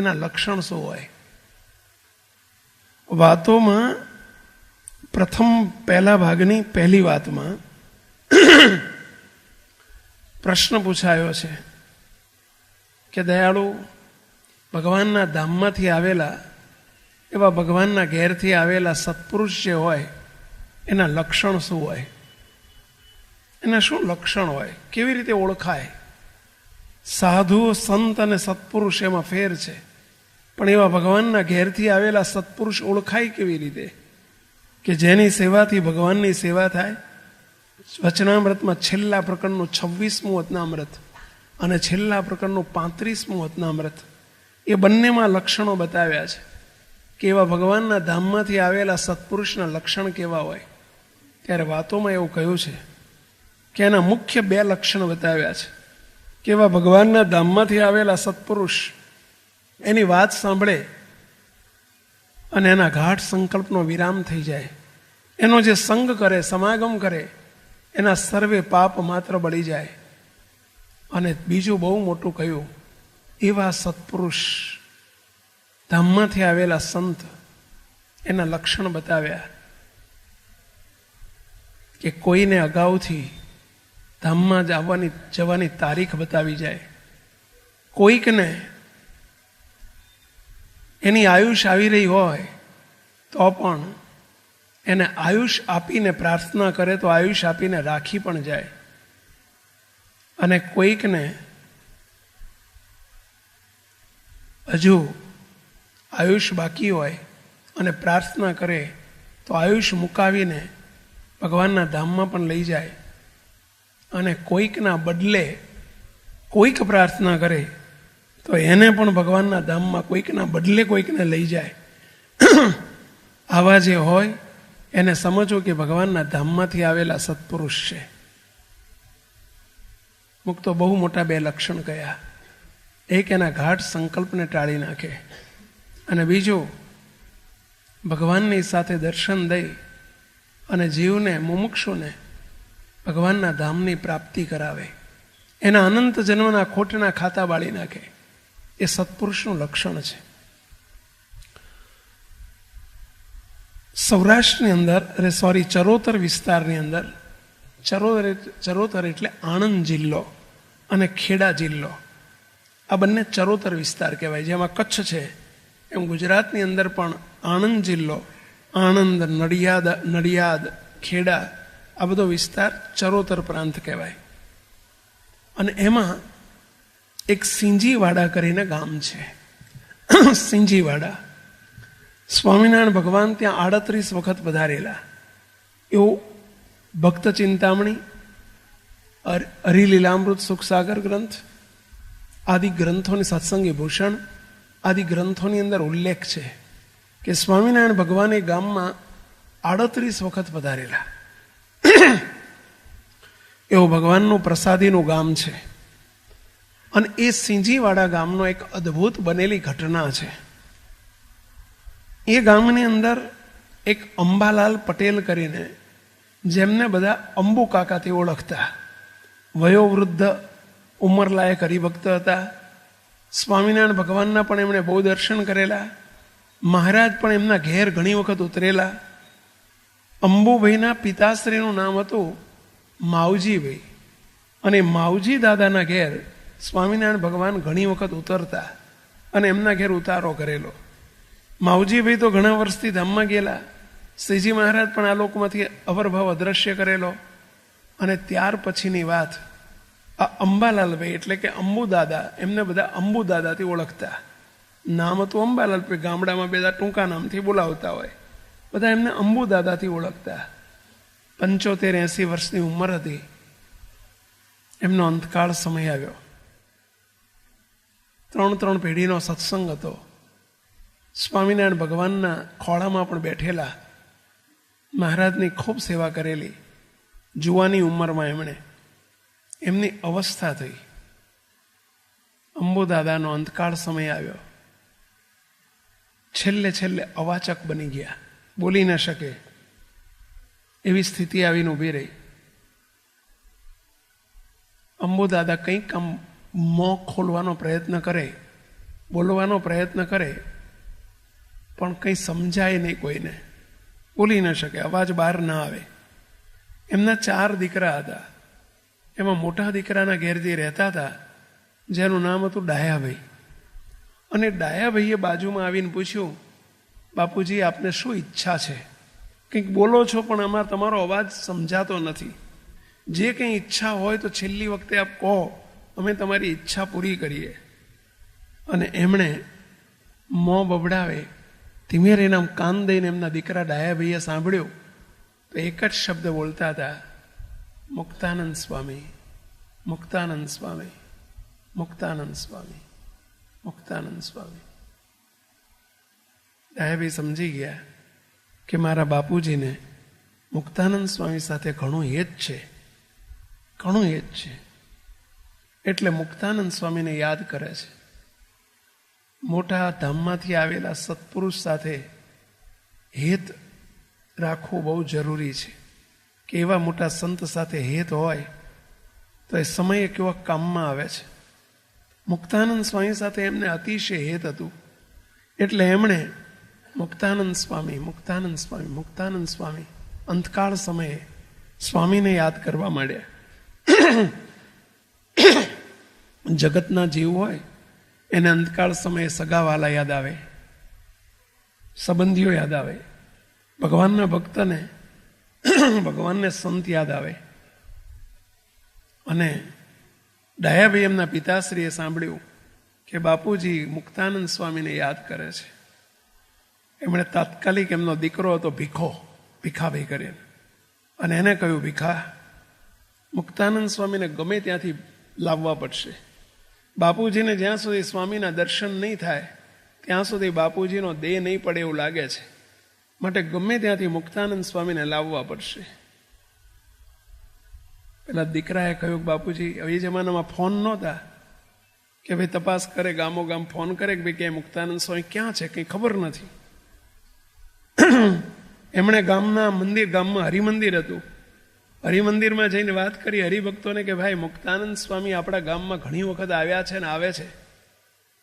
એના લક્ષણ શું હોય? વાતોમાં પ્રથમ પહેલા ભાગની પહેલી વાતમાં પ્રશ્ન પૂછાયો છે કે દયાળુ, ભગવાનના ધામમાંથી આવેલા એવા ભગવાનના ઘેરથી આવેલા સત્પુરુષ જે હોય, એના લક્ષણ શું હોય? એના શું લક્ષણ હોય? કેવી રીતે ઓળખાય? સાધુ, સંત અને સત્પુરુષ એમાં ફેર છે. પણ એવા ભગવાનના ઘેરથી આવેલા સત્પુરુષ ઓળખાય કેવી રીતે? કે જેની સેવાથી ભગવાનની સેવા થાય? વચનામૃતમાં છેલ્લા પ્રકરણનું છવ્વીસમું વચનામૃત અને છેલ્લા પ્રકરણનું પાંત્રીસમું વચનામૃત એ બંનેમાં લક્ષણો બતાવ્યા છે કે એવા ભગવાનના ધામમાંથી આવેલા સત્પુરુષના લક્ષણ કેવા હોય? ત્યારે વાતોમાં એવું કહ્યું છે કે એના મુખ્ય બે લક્ષણ બતાવ્યા છે. કે એવા ભગવાનના ધામમાંથી આવેલા સત્પુરુષ એની વાત સાંભળે અને એના ગાઢ સંકલ્પનો વિરામ થઈ જાય. એનો જે સંગ કરે, સમાગમ કરે, એના સર્વે પાપ માત્ર બળી જાય. અને બીજું બહુ મોટું કહ્યું, એવા સત્પુરુષ ધામમાંથી આવેલા સંત એના લક્ષણ બતાવ્યા કે કોઈને અગાઉથી ધામમાં જવાની જવાની તારીખ બતાવી જાય. કોઈકને એની આયુષ આવી રહી હોય, તો પણ એને આયુષ આપીને પ્રાર્થના કરે તો આયુષ આપીને રાખી પણ જાય. અને કોઈકને હજુ આયુષ બાકી હોય અને પ્રાર્થના કરે તો આયુષ મુકાવીને ભગવાનના ધામમાં પણ લઈ જાય. અને કોઈકના બદલે કોઈક પ્રાર્થના કરે તો એને પણ ભગવાનના ધામમાં કોઈકના બદલે કોઈકને લઈ જાય. આવા જે હોય, એને સમજો કે ભગવાનના ધામમાંથી આવેલા સત્પુરુષ છે. મુક્તો બહુ મોટા બે લક્ષણ કયા એક એના ઘાટ સંકલ્પને ટાળી નાખે અને બીજું ભગવાનની સાથે દર્શન દઈ અને જીવને, મુમુક્ષુને ભગવાનના ધામની પ્રાપ્તિ કરાવે. એના અનંત જન્મના ખોટના ખાતા બાળી નાખે. એ સત્પુરુષનું લક્ષણ છે. સૌરાષ્ટ્રની અંદર, અરે સોરી ચરોતર વિસ્તારની અંદર, ચરોતર ચરોતર એટલે આણંદ જિલ્લો અને ખેડા જિલ્લો. આ બંને ચરોતર વિસ્તાર કહેવાય, જેમાં કચ્છ છે. એમ ગુજરાતની અંદર પણ આણંદ જિલ્લો, આણંદ, નડિયાદ નડિયાદ, ખેડા, આ બધો વિસ્તાર ચરોતર પ્રાંત કહેવાય. અને એમાં એક સિંજીવાડા કરીને ગામ છે. સિંજીવાડા. સ્વામિનારાયણ ભગવાન ત્યાં આડત્રીસ વખત પધારેલા. એવું ભક્ત ચિંતામણી હરિલીલામૃત સુખસાગર ગ્રંથ, આદિ ગ્રંથોની સત્સંગી ભૂષણ, આદિ ગ્રંથોની અંદર ઉલ્લેખ છે કે સ્વામિનારાયણ ભગવાને ગામમાં આડત્રીસ વખત પધારેલા. એવું ભગવાનનું પ્રસાદીનું ગામ છે. અને એ સિંજીવાડા ગામનો એક અદ્ભુત બનેલી ઘટના છે. એ ગામની અંદર એક અંબાલાલ પટેલ કરીને જેમને બધા અંબુ કાકાથી ઓળખતા, વયોવૃદ્ધ, ઉંમરલાયક હરિભક્ત હતા. સ્વામિનારાયણ ભગવાનના પણ એમણે બહુ દર્શન કરેલા. મહારાજ પણ એમના ઘેર ઘણી વખત ઉતરેલા. અંબુભાઈના પિતાશ્રીનું નામ હતું માવજીભાઈ. અને માવજી દાદાના ઘેર સ્વામિનારાયણ ભગવાન ઘણી વખત ઉતરતા અને એમના ઘેર ઉતારો કરેલો. માવજીભાઈ તો ઘણા વર્ષથી ધામમાં ગયેલા. શ્રીજી મહારાજ પણ આ લોકમાંથી અવરભાવ અદ્રશ્ય કરેલો. અને ત્યાર પછીની વાત, આ અંબાલાલભાઈ એટલે કે અંબુ દાદા એમને બધા અંબુ દાદાથી ઓળખતા. નામ હતું અંબાલાલ ભાઈ ગામડામાં બધા ટૂંકા નામથી બોલાવતા હોય. બધા એમને અંબુ દાદાથી ઓળખતા. પંચોતેર એસી વર્ષની ઉંમર હતી. એમનો અંતકાળ સમય આવ્યો. ત્રણ ત્રણ પેઢીનો સત્સંગ હતો. સ્વામિનારાયણ ભગવાનના ખોળામાં પણ બેઠેલા. મહારાજની ખૂબ સેવા કરેલી. જુવાની ઉંમરમાં એમણે. એમની અવસ્થા થઈ. અંબુદાદાનો અંતકાળ સમય આવ્યો. છેલ્લે છેલ્લે અવાચક બની ગયા. બોલી ન શકે. એવી સ્થિતિ આવીને ઊભી રહી. અંબુદાદા કંઈક આમ મોં ખોલવાનો પ્રયત્ન કરે, બોલવાનો પ્રયત્ન કરે, પણ કંઈ સમજાય નહીં કોઈને. બોલી ન શકે, અવાજ બહાર ના આવે. એમના ચાર દીકરા હતા. એમાં મોટા દીકરાના ઘેરથી રહેતા હતા, જેનું નામ હતું ડાયાભાઈ. અને ડાયાભાઈએ બાજુમાં આવીને પૂછ્યું, બાપુજી, આપને શું ઈચ્છા છે? કંઈક બોલો છો, પણ આમાં તમારો અવાજ સમજાતો નથી. જે કંઈ ઈચ્છા હોય તો છેલ્લી વખતે આપ કહો. અમે તમારી ઈચ્છા પૂરી કરીએ. અને એમણે મોં બબડાવે ધીમે એના કાન દઈને એમના દીકરા ડાયાભાઈએ સાંભળ્યું, તો એક જ શબ્દ બોલતા હતા, મુક્તાનંદ સ્વામી મુક્તાનંદ સ્વામી મુક્તાનંદ સ્વામી મુક્તાનંદ સ્વામી. ડાયાભાઈ સમજી ગયા કે મારા બાપુજીને મુક્તાનંદ સ્વામી સાથે ઘણું હેત છે, ઘણું હેત છે. એટલે મુક્તાનંદ સ્વામીને યાદ કરે છે. મોટા ધામમાંથી આવેલા સત્પુરુષ સાથે હેત રાખવું બહુ જરૂરી છે. કે એવા મોટા સંત સાથે હેત હોય, તો એ સમયે કેવા કામમાં આવે છે. મુક્તાનંદ સ્વામી સાથે એમને અતિશય હેત હતું. એટલે એમણે મુક્તાનંદ સ્વામી મુક્તાનંદ સ્વામી મુક્તાનંદ સ્વામી અંતકાળ સમયે સ્વામીને યાદ કરવા માંડ્યા. જગતના જીવ હોય, એને અંતકાળ સમયે સગાવાલા યાદ આવે, સંબંધીઓ યાદ આવે, ભગવાનના ભક્તને, ભગવાનને સંત યાદ આવે. અને ડાયાભાઈ એમના પિતાશ્રીએ સાંભળ્યું કે બાપુજી મુક્તાનંદ સ્વામીને યાદ કરે છે. એમણે તાત્કાલિક એમનો દીકરો હતો ભીખો, ભીખાભાઈ કરીને. અને એને કહ્યું, ભીખા, મુક્તાનંદ સ્વામીને ગમે ત્યાંથી લાવવા પડશે. બાપુજીને જ્યાં સુધી સ્વામીના દર્શન નહીં થાય, ત્યાં સુધી બાપુજીનો દેહ નહીં પડે એવું લાગે છે. માટે ગમે ત્યાંથી મુક્તાનંદ સ્વામીને લાવવા પડશે. પેલા દીકરાએ કહ્યું, બાપુજી એ જમાનામાં ફોન નહોતા કે ભાઈ તપાસ કરે ગામો ગામ ફોન કરે કે ભાઈ ક્યાંય મુક્તાનંદ સ્વામી ક્યાં છે, કંઈ ખબર નથી. એમણે ગામના મંદિર, ગામમાં હરિમંદિર હતું. હરિમંદિરમાં જઈને વાત કરી, હરિભક્તોને કે, ભાઈ, મુક્તાનંદ સ્વામી આપણા ગામમાં ઘણી વખત આવ્યા છે ને આવે છે.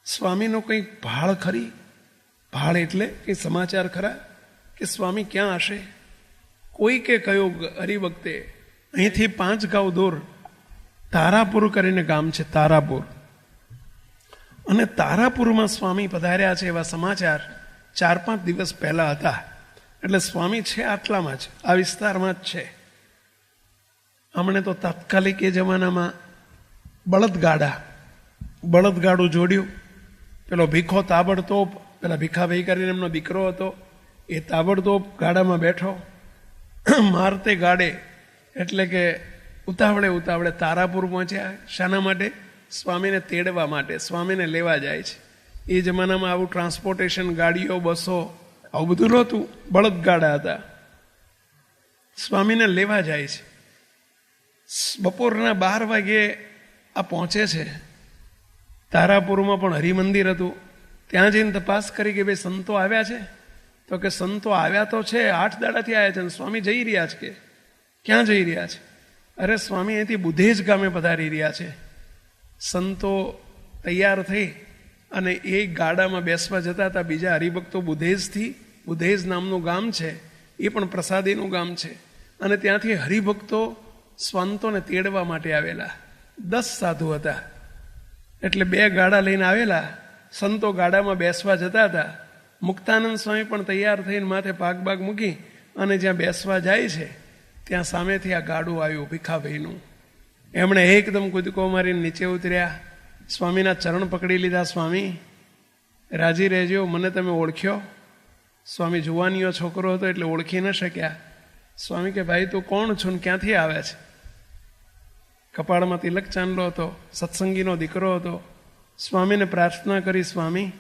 સ્વામીનો કંઈક ભાળ ખરી? ભાળ એટલે કે સમાચાર ખરા? કે સ્વામી ક્યાં હશે? કોઈ કે કયો હરિભક્તે, અહીંથી પાંચ ગાઉ દૂર, તારાપુર કરીને ગામ છે, તારાપુર. અને તારાપુરમાં સ્વામી પધાર્યા છે એવા સમાચાર ચાર પાંચ દિવસ પહેલા હતા. એટલે સ્વામી છે આટલામાં જ, આ વિસ્તારમાં જ છે. હમણે તો તાત્કાલિક એ જમાનામાં બળદગાડા, બળદગાડું જોડ્યું. પેલો ભીખો તાબડતોબ, પેલા ભીખાભાઈ કરીને એમનો દીકરો હતો, એ તાબડતોબ ગાડામાં બેઠો. મારતે ગાડે, એટલે કે ઉતાવળે ઉતાવળે તારાપુર પહોંચ્યા. શાના માટે? સ્વામીને તેડવા માટે, સ્વામીને લેવા જાય છે. એ જમાનામાં આવું ટ્રાન્સપોર્ટેશન ગાડીઓ, બસો, આવું બધું નહોતું. બળદગાડા હતા. સ્વામીને લેવા જાય છે. બપોરના બાર વાગે આ પહોંચે છે. તારાપુરમાં પણ હરિમંદિર હતું. ત્યાં જઈને તપાસ કરી કે ભાઈ સંતો આવ્યા છે? તો કે સંતો આવ્યા તો છે, આઠ દાડાથી આવ્યા છે અને સ્વામી જઈ રહ્યા છે કે? ક્યાં જઈ રહ્યા છે? અરે સ્વામી અહીંથી બુધેજ ગામે પધારી રહ્યા છે. સંતો તૈયાર થઈ અને એ ગાડામાં બેસવા જતા હતા. બીજા હરિભક્તો બુધેજથી, બુધેજ નામનું ગામ છે. એ પણ પ્રસાદીનું ગામ છે. અને ત્યાંથી હરિભક્તો સ્વાંતોને તેડવા માટે આવેલા. દસ સાધુ હતા. એટલે બે ગાડા લઈને આવેલા. સંતો ગાડામાં બેસવા જતા હતા. મુક્તાનંદ સ્વામી પણ તૈયાર થઈને માથે પાક બાગ મૂકી અને જ્યાં બેસવા જાય છે, ત્યાં સામેથી આ ગાડું આવ્યું ભીખાભાઈનું. એમણે એકદમ કૂદકો મારીને નીચે ઉતર્યા. સ્વામીના ચરણ પકડી લીધા સ્વામી. રાજી રહેજો, મને તમે ઓળખ્યો. સ્વામી જુવાનીઓ છોકરો હતો એટલે ઓળખી ન શક્યા. સ્વામી કે, ભાઈ, તું કોણ છું ને ક્યાંથી આવે છે? કપાળમાં તિલક ચાંદલો હતો, સત્સંગીનો દીકરો હતો. સ્વામીને પ્રાર્થના કરી, સ્વામી,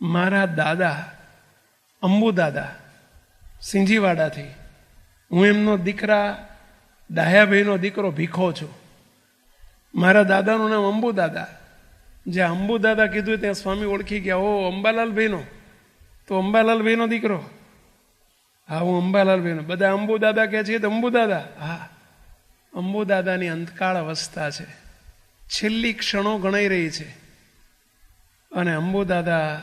મારા દાદા, અંબુ દાદા, સિંજીવાડાથી, હું એમનો દીકરા દાહ્યાભાઈનો દીકરો ભીખો છું. મારા દાદાનું નામ અંબુ દાદા. જે અંબુ દાદા કીધું ત્યાં સ્વામી ઓળખી ગયા. ઓ અંબાલાલભાઈનો, તો અંબાલાલભાઈનો દીકરો હા, હું અંબાલાલ અંબાલાલભાઈનો. બધા અંબુ દાદા કહે છે તો અંબુ દાદા હા. અંબુ દાદાની અંતકાળ અવસ્થા છે. છેલ્લી ક્ષણો ગણાઈ રહી છે. અને અંબુ દાદા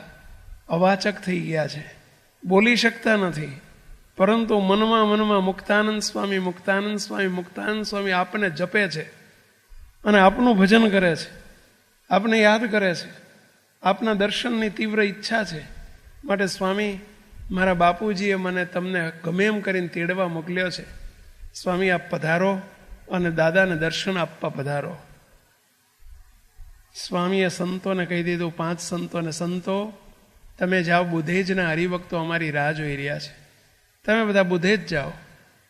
અવાચક થઈ ગયા છે. બોલી શકતા નથી. પરંતુ મનમાં મનમાં મુક્તાનંદ સ્વામી મુક્તાનંદ સ્વામી મુક્તાનંદ સ્વામી આપને જપે છે. અને આપનું ભજન કરે છે. આપને યાદ કરે છે. આપના દર્શનની તીવ્ર ઈચ્છા છે. માટે સ્વામી મારા બાપુજીએ મને તમને ગમે એમ કરીને તેડવા મોકલ્યો છે. સ્વામી, આપ પધારો અને દાદાને દર્શન આપવા પધારો. સ્વામીએ સંતોને કહી દીધું, પાંચ સંતોને સંતો, તમે જાઓ બુધેજના હરિભક્તો અમારી રાહ જોઈ રહ્યા છે. તમે બધા બુધેજ જાઓ.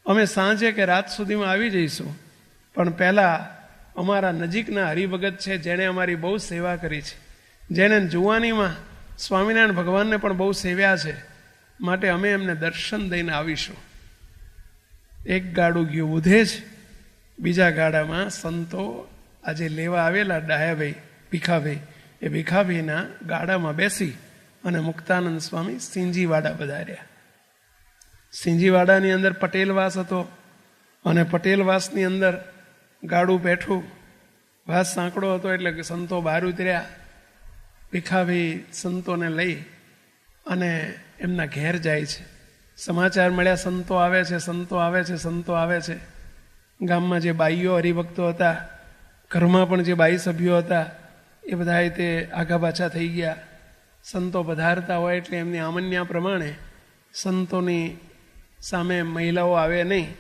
અમે સાંજે કે રાત સુધીમાં આવી જઈશું. પણ પહેલાં અમારા નજીકના હરિભગત છે, જેણે અમારી બહુ સેવા કરી છે. જેને જુવાનીમાં સ્વામિનારાયણ ભગવાનને પણ બહુ સેવ્યા છે. માટે અમે એમને દર્શન દઈને આવીશું. એક ગાડું ગયું જ, બીજા ગાડામાં સંતો આજે લેવા આવેલા ડાયાભાઈ ભીખાભાઈ. એ ભીખાભાઈના ગાડામાં બેસી અને મુક્તાનંદ સ્વામી સિંજીવાડા પધાર્યા. સિંજીવાડાની અંદર પટેલવાસ હતો અને પટેલવાસની અંદર ગાડું બેઠું. વાસ સાંકડો હતો એટલે કે સંતો બહાર ઉતર્યા. ભીખાભાઈ સંતોને લઈ અને એમના ઘેર જાય છે. સમાચાર મળ્યા, સંતો આવે છે, સંતો આવે છે, સંતો આવે છે. ગામમાં જે બાઈઓ હરિભક્તો હતા, ઘરમાં પણ જે બાઈ સભ્યો હતા, એ બધા તે આગા પાછા થઈ ગયા. સંતો પધારતા હોય એટલે એમની આમન્યા પ્રમાણે સંતોની સામે મહિલાઓ આવે નહીં.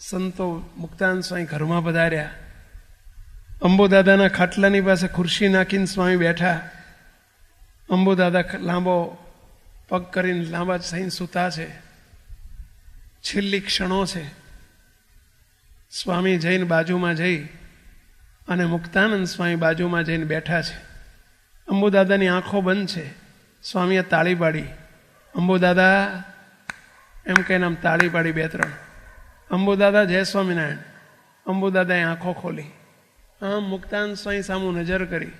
સંતો મુક્તાન સ્વામી ઘરમાં પધાર્યા. અંબોદાદાના ખાટલાની પાસે ખુરશી નાખીને સ્વામી બેઠા. અંબોદાદા લાંબો પગ કરીને લાંબા થઈને સૂતા છે. છેલ્લી ક્ષણો છે. સ્વામી જઈને બાજુમાં જઈ અને મુક્તાનંદ સ્વામી બાજુમાં જઈને બેઠા છે. અંબુદાદાની આંખો બંધ છે. સ્વામીએ તાળી પાડી. અંબુદાદા, એમ કહીને આમ તાળી પાડી બે ત્રણ. અંબુદાદા, જય સ્વામિનારાયણ. અંબુદાદાએ આંખો ખોલી. આમ મુક્તાનંદ સ્વામી સામું નજર કરી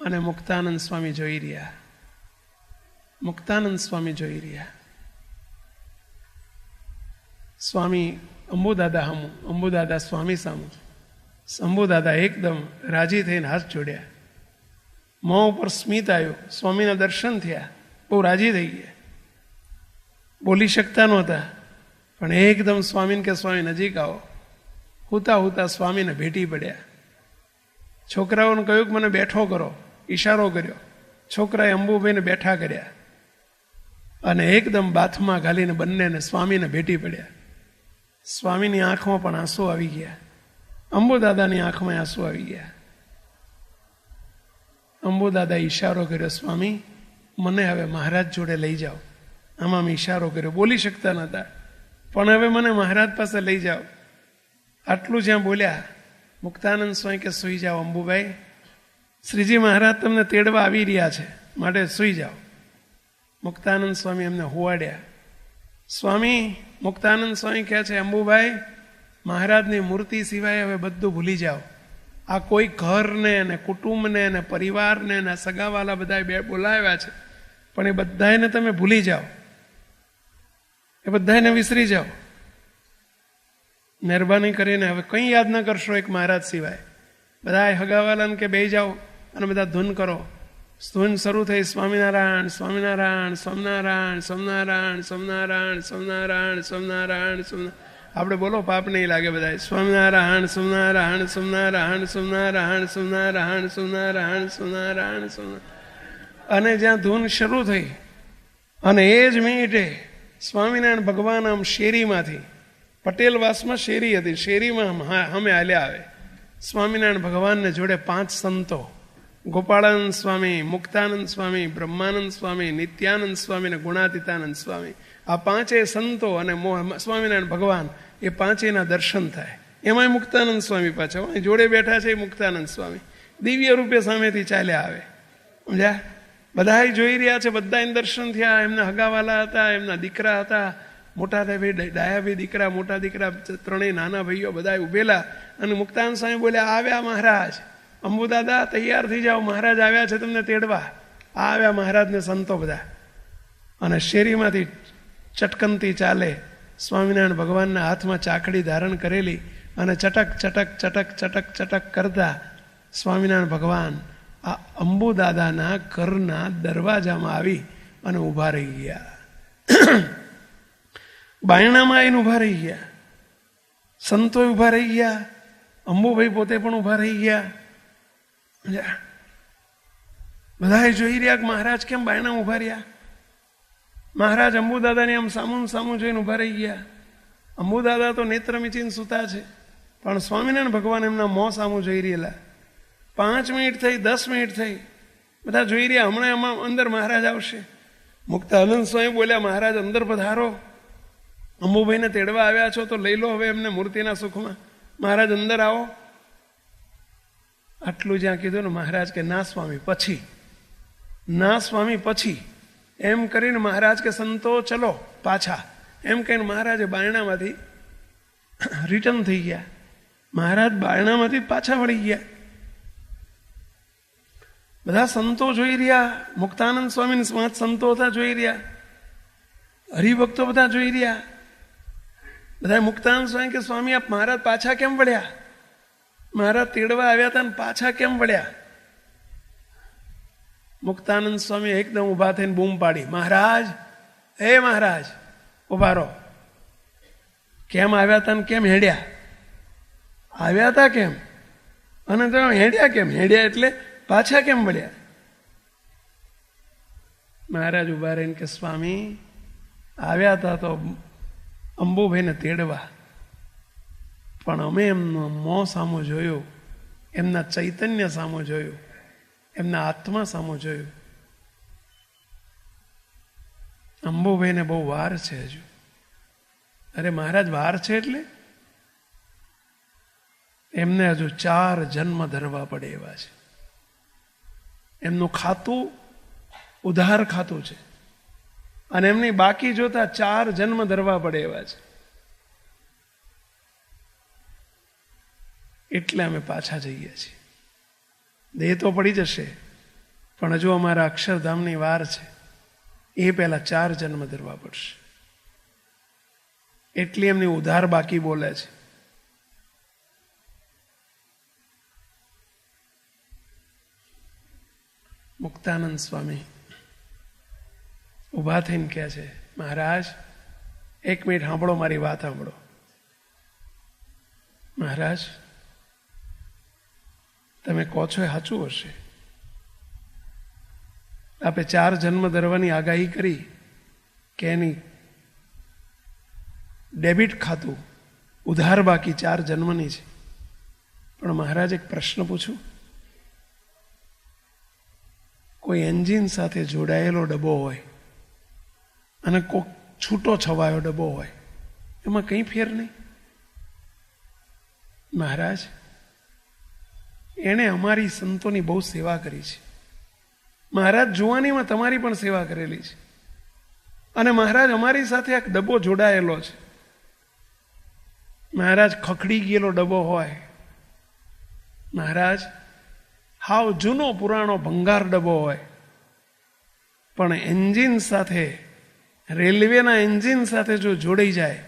અને મુક્તાનંદ સ્વામી જોઈ રહ્યા. મુક્તાનંદ સ્વામી જોઈ રહ્યા. સ્વામી, અંબુદાદા હમું, અંબુદાદા સ્વામી સામું. અંબુદાદા એકદમ રાજી થઈને હાથ જોડ્યા. મોં ઉપર સ્મિત આવ્યું. સ્વામીના દર્શન થયા. બહુ રાજી થઈ ગયા. બોલી શકતા નહોતા. પણ એકદમ સ્વામીને કે, સ્વામી, નજીક આવો. હુતા હુતા સ્વામીને ભેટી પડ્યા. છોકરાઓને કહ્યું કે, મને બેઠો કરો. ઈશારો કર્યો. છોકરાએ અંબુભાઈને બેઠા કર્યા. અને એકદમ બાથમાં ઘાલીને બંનેને સ્વામીને ભેટી પડ્યા. સ્વામીની આંખમાં પણ આંસુ આવી ગયા. અંબુદાદાની આંખમાં આંસુ આવી ગયા. અંબુદાદા ઈશારો કર્યો, સ્વામી, મને હવે મહારાજ જોડે લઈ જાઓ. આમાં મેં ઈશારો કર્યો, બોલી શકતા નહોતા, પણ હવે મને મહારાજ પાસે લઈ જાઓ. આટલું જ્યાં બોલ્યા, મુક્તાનંદ સ્વામી કે, સુઈ જાઓ અંબુભાઈ, શ્રીજી મહારાજ તમને તેડવા આવી રહ્યા છે, માટે સુઈ જાઓ. મુક્તાનંદ સ્વામી એમને હોવાડ્યા. સ્વામી, મુક્તાનંદ સ્વામી કહે છે, અંબુભાઈ, મહારાજની મૂર્તિ સિવાય હવે બધું ભૂલી જાઓ. આ કોઈ ઘરને અને કુટુંબને અને પરિવારને અને સગાવાલા બધા બે બોલાવ્યા છે, પણ એ બધાને તમે ભૂલી જાઓ. એ બધાને વિસરી જાઓ. મહેરબાની કરીને હવે કંઈ યાદ ન કરશો એક મહારાજ સિવાય. બધા હગાવાલાને કે બે જાઓ અને બધા ધૂન કરો. ધૂન શરૂ થઈ સ્વામિનારાયણ સ્વામિનારાયણ સ્વામિનારાયણ સ્વામિનારાયણ સ્વામિનારાયણ સ્વામિનારાયણ સ્વામિનારાયણ સ્વામિનારાયણ આપણે બોલો પાપ નહીં લાગે બધા સ્વામિનારાયણ સ્વામિનારાયણ સ્વામિનારાયણ સ્વામિનારાયણ સ્વામિનારાયણ સ્વામિનારાયણ સ્વામિનારાયણ સ્વામિનારાયણ અને જ્યાં ધૂન શરૂ થઈ અને એ જ મિનિટે સ્વામિનારાયણ ભગવાન આમ શેરીમાંથી પટેલવાસમાં શેરી હતી શેરીમાં અમે હાલ્યા આવે સ્વામિનારાયણ ભગવાનને જોડે પાંચ સંતો ગોપાળાનંદ સ્વામી, મુક્તાનંદ સ્વામી, બ્રહ્માનંદ સ્વામી, નિત્યાનંદ સ્વામી અને ગુણાતીતાનંદ સ્વામી. આ પાંચેય સંતો અને સ્વામિનારાયણ ભગવાન, એ પાંચેયના દર્શન થાય. એમાંય મુક્તાનંદ સ્વામી પાછા અહીં જોડે બેઠા છે એ મુક્તાનંદ સ્વામી. દિવ્ય રૂપે સામેથી ચાલ્યા આવે. સમજ્યા? બધા જોઈ રહ્યા છે બધા દર્શન થયા. એમના હગાવાલા હતા, એમના દીકરા હતા. મોટા ભાઈ ડાયાભાઈ દીકરા, મોટા દીકરા, ત્રણેય નાના ભાઈઓ બધા ઉભેલા. અને મુક્તાન સ્વામી બોલ્યા આવ્યા મહારાજ. અંબુદાદા, તૈયાર થઈ જાઓ. મહારાજ આવ્યા છે તમને તેડવા. આ આવ્યા મહારાજને સંતો બધા. અને શેરીમાંથી ચટકનતી ચાલે. સ્વામિનારાયણ ભગવાનના હાથમાં ચાકડી ધારણ કરેલી અને ચટક ચટક ચટક ચટક ચટક કરતા સ્વામિનારાયણ ભગવાન આ અંબુદાદાના ઘરના દરવાજામાં આવી અને ઊભા રહી ગયા. બાયણામાં આવીને ઊભા રહી ગયા. સંતો ઊભા રહી ગયા. અંબુભાઈ પોતે પણ ઊભા રહી ગયા. બધાએ જોઈ રહ્યા કે મહારાજ કેમ બાયણા ઊભા રહ્યા? મહારાજ અંબુદાદાને આમ સામું સામું જોઈને ઊભા રહી ગયા. અંબુદાદા તો નેત્ર મીચીને સૂતા છે, પણ સ્વામિનારાયણ ભગવાન એમના મોં સામું જોઈ રહેલા. પાંચ મિનિટ થઈ, દસ મિનિટ થઈ, બધા જોઈ રહ્યા, હમણાં એમાં અંદર મહારાજ આવશે. મુક્ત આનંદ સ્વામી બોલ્યા, મહારાજ, અંદર પધારો. અંબુભાઈને તેડવા આવ્યા છો તો લઈ લો, હવે એમને મૂર્તિના સુખમાં. મહારાજ, અંદર આવો. આટલું જ્યાં કીધું ને મહારાજ કે ના સ્વામી, પછી. ના સ્વામી, પછી. એમ કરીને મહારાજ કે સંતો ચલો પાછા. એમ કહીને મહારાજે બારણામાંથી રિટર્ન થઈ ગયા. મહારાજ બારણામાંથી પાછા વળી ગયા. બધા સંતો જોઈ રહ્યા, મુક્તાનંદ સ્વામી પાંચ સંતો હતા જોઈ રહ્યા. હરિભક્તો બધા જોઈ રહ્યા. બધા મુક્તાનંદ સ્વામી કે સ્વામી, આપ મહારાજ પાછા કેમ વળ્યા? મહારાજ તેડવા આવ્યા હતા ને પાછા કેમ વળ્યા? મુક્તાનંદ સ્વામી એકદમ ઊભા થઈને બૂમ પાડી, મહારાજ હે મહારાજ ઊભા રહો. કેમ આવ્યા હતા ને કેમ હેડ્યા? આવ્યા હતા કેમ? અને તો હેડ્યા કેમ? હેડ્યા એટલે પાછા કેમ વળ્યા? મહારાજ ઊભા રહીને કે સ્વામી, આવ્યા હતા તો અંબુભાઈને તેડવા. પણ અમે એમનો મોં સામો જોયું, એમના ચૈતન્ય સામો જોયું, એમના આત્મા સામો જોયું. અંબુભાઈને બહુ વાર છે હજુ. અરે મહારાજ, વાર છે એટલે? એમને હજુ ચાર જન્મ ધરવા પડે એવા છે. એમનું ખાતું, ઉધાર ખાતું છે. અને એમની બાકી જોતા ચાર જન્મ ધરવા પડે એવા છે. એટલે અમે પાછા જઈએ છીએ. દેહ તો પડી જશે, પણ હજુ અમારા અક્ષરધામની વાર છે. એ પહેલા ચાર જન્મ ધરવા પડશે. એટલી એમની ઉધાર બાકી બોલે છે. મુક્તાનંદ સ્વામી ઊભા થઈને કહે છે, મહારાજ, એક મિનિટ સાંભળો મારી વાત, સાંભળો. મહારાજ તમે કહો છો એ સાચું હશે. આપે ચાર જન્મ ધરવાની આગાહી કરી કે એની ડેબિટ ખાતું ઉધાર બાકી ચાર જન્મની છે. પણ મહારાજ એક પ્રશ્ન પૂછું. કોઈ એન્જિન સાથે જોડાયેલો ડબ્બો હોય અને કોઈક છૂટો છવાયો ડબ્બો હોય, એમાં કંઈ ફેર નહીં? મહારાજ એણે અમારી સંતોની બહુ સેવા કરી છે. મહારાજ જુવાનીમાં તમારી પણ સેવા કરેલી છે. અને મહારાજ અમારી સાથે એક ડબ્બો જોડાયેલો છે. મહારાજ ખખડી ગયેલો ડબ્બો હોય. મહારાજ, હાવ જૂનો પુરાણો ભંગાર ડબ્બો હોય. પણ એન્જિન સાથે, રેલવેના એન્જિન સાથે જો જોડાઈ જાય,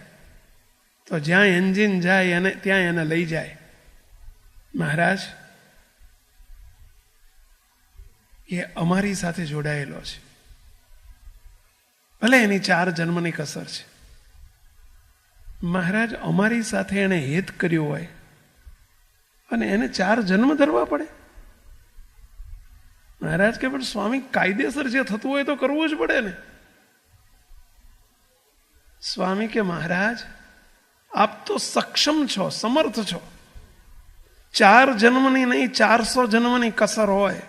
તો જ્યાં એન્જિન જાય એને, ત્યાં એને લઈ જાય. મહારાજ એ અમારી સાથે જોડાયેલો છે. ભલે એની ચાર જન્મની કસર છે. મહારાજ અમારી સાથે એને હેત કર્યું હોય અને એને ચાર જન્મ ધરવા પડે. મહારાજ કે, પણ સ્વામી, કાયદેસર જે થતું હોય તો કરવું જ પડે ને. સ્વામી કે, મહારાજ, આપ તો સક્ષમ છો, સમર્થ છો. ચાર જન્મની નહીં, ચારસો જન્મની કસર હોય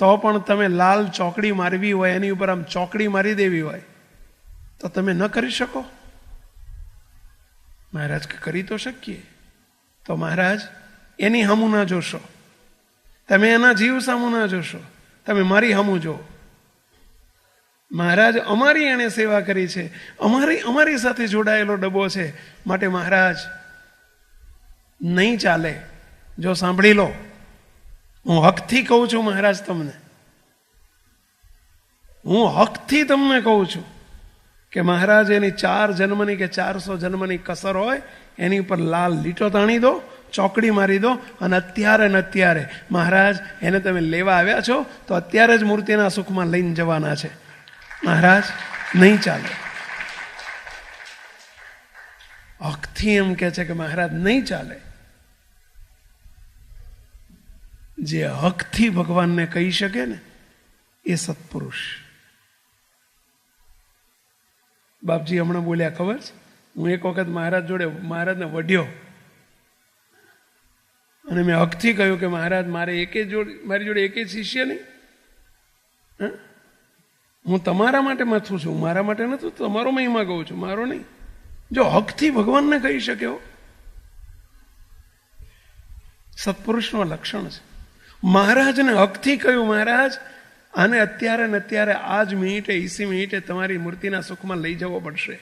તો પણ તમે લાલ ચોકડી મારવી હોય, એની ઉપર આમ ચોકડી મારી દેવી હોય, તો તમે ન કરી શકો? મહારાજ કરી તો શકીએ. તો મહારાજ, એની હમુ ના જોશો. તમે એના જીવ સામુ ના જોશો. તમે મારી હમુ જો. મહારાજ, અમારી એણે સેવા કરી છે. અમારી અમારી સાથે જોડાયેલો ડબ્બો છે. માટે મહારાજ, નહીં ચાલે. જો સાંભળી લો. હું હકથી કહું છું મહારાજ તમને. હું હકથી તમને કહું છું કે મહારાજ, એની ચાર જન્મની કે ચારસો જન્મની કસર હોય, એની ઉપર લાલ લીટો તાણી દો, ચોકડી મારી દો અને અત્યારે ને અત્યારે, મહારાજ, એને તમે લેવા આવ્યા છો, તો અત્યારે જ મૂર્તિના સુખમાં લઈને જવાના છે. મહારાજ, નહીં ચાલે. હકથી એમ કહે છે કે મહારાજ, નહીં ચાલે. જે હકથી ભગવાનને કહી શકે ને, એ સત્પુરુષ. બાપજી હમણાં બોલ્યા, ખબર છે? હું એક વખત મહારાજ જોડે, મહારાજને વઢ્યો. અને મેં હકથી કહ્યું કે મહારાજ, મારે એકે જોડે, મારી જોડે એકે શિષ્ય નહીં. હં? તમારા માટે મથું છું, મારા માટે નથી તમારો મહિમા કહું છું, મારો નહીં. જો હકથી ભગવાનને કહી શક્યો સત્પુરુષનું લક્ષણ છે. મહારાજને હકથી કહ્યું, મહારાજ, આને અત્યારે ને અત્યારે આ જ મિનિટે, ઈસી મિનિટે તમારી મૂર્તિના સુખમાં લઈ જવો પડશે.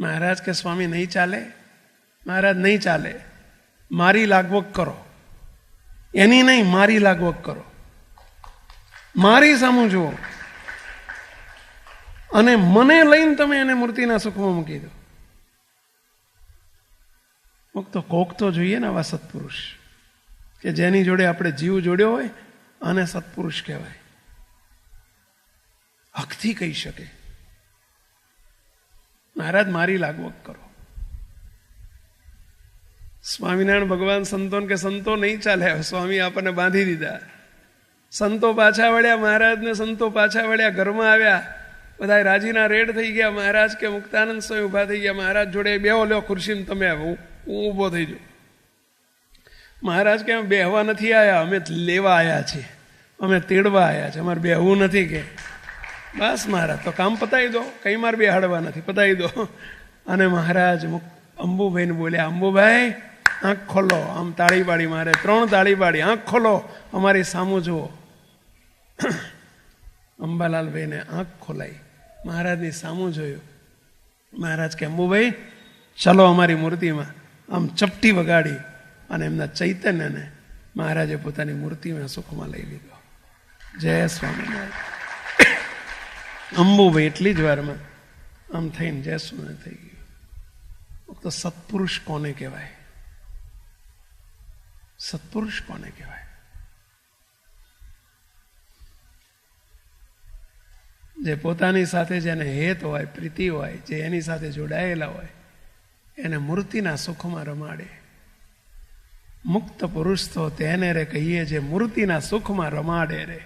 મહારાજ કે, સ્વામી, નહીં ચાલે? મહારાજ, નહીં ચાલે. મારી લાગવક કરો. એની નહીં, મારી લાગવક કરો. મારી સામું જુઓ. અને મને લઈને તમે એને મૂર્તિના સુખમાં મૂકી દો. કોક તો કોક તો જોઈએ ને આવા સત્પુરુષ. કે જેની જોડે આપણે જીવ જોડ્યો હોય અને સત્પુરુષ કહેવાય. હકથી કહી શકે. મહારાજ, મારી લાગવક કરો. સ્વામિનારાયણ ભગવાન સંતોન કે સંતો નહીં ચાલે? સ્વામી આપણને બાંધી દીધા. સંતો પાછા વળ્યા, મહારાજને સંતો પાછા વળ્યા, ઘરમાં આવ્યા. બધા રાજીના રેડ થઈ ગયા. મહારાજ કે મુક્તાનંદ સ્વામી ઊભા થઈ ગયા. મહારાજ જોડે બેહો લ્યો, ખુરશીમાં તમે હું હું ઊભો થઈ જાઉં. મહારાજ કે, અમે બેહવા નથી આવ્યા અમે લેવા આવ્યા છીએ. અમે તેડવા આવ્યા છે અમારે બેહવું નથી કે. બસ મહારાજ, તો કામ પતાવી દો. કંઈ મારે બેહાડવા નથી. પતાવી દો. અને મહારાજ અંબુભાઈને બોલ્યા, અંબુભાઈ, આંખ ખોલો. આમ તાળી પાડી મારે, ત્રણ તાળી પાડી આંખ ખોલો. અમારી સામું જુઓ. અંબાલાલભાઈને આંખ ખોલાઈ. મહારાજની સામું જોયું. મહારાજ કે, અંબુભાઈ, ચલો અમારી મૂર્તિમાં. આમ ચપટી વગાડી અને એમના ચૈતન્યને મહારાજે પોતાની મૂર્તિમાં સુખમાં લઈ લીધો. જય સ્વામિનારાયણ. અંબુભાઈ એટલી જ વારમાં આમ થઈને જય સ્વામી થઈ ગયું. તો સત્પુરુષ કોને કહેવાય? સત્પુરુષ કોને કહેવાય? જે પોતાની સાથે જેને હેત હોય, પ્રીતિ હોય, જે એની સાથે જોડાયેલા હોય એને મૂર્તિના સુખમાં રમાડે. મુક્ત પુરુષ તો તેને રે કહીએ જે મૂર્તિના સુખમાં રમાડે રે.